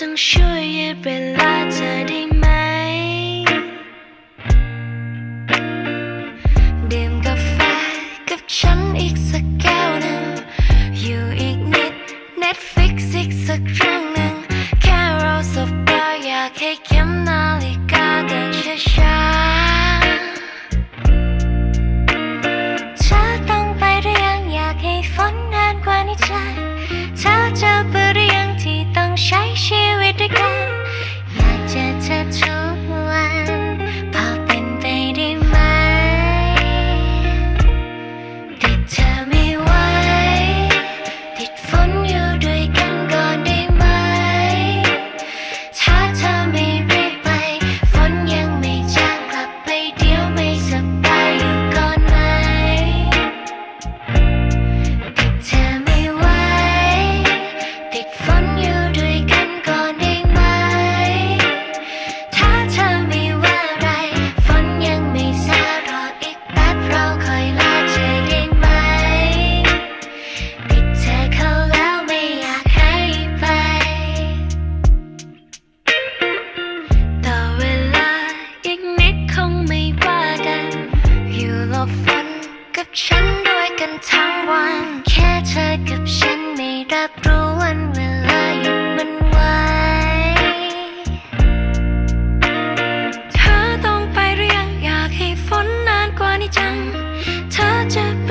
จงช่วยยืดเวลาเธอได้ไหม ดื่มกาแฟกับฉันอีกสักแก้วหนึ่ง อยู่อีกนิด Netflix อีกสักครั้งหนึ่ง แค่เราสบตาอยากให้เข็มนาฬิกาเดินช้าๆเธอต้องไปหรือยังอยากให้ฝนนานกว่านี้ใจ ฉันด้วยกันทั้งวัน แค่เธอ project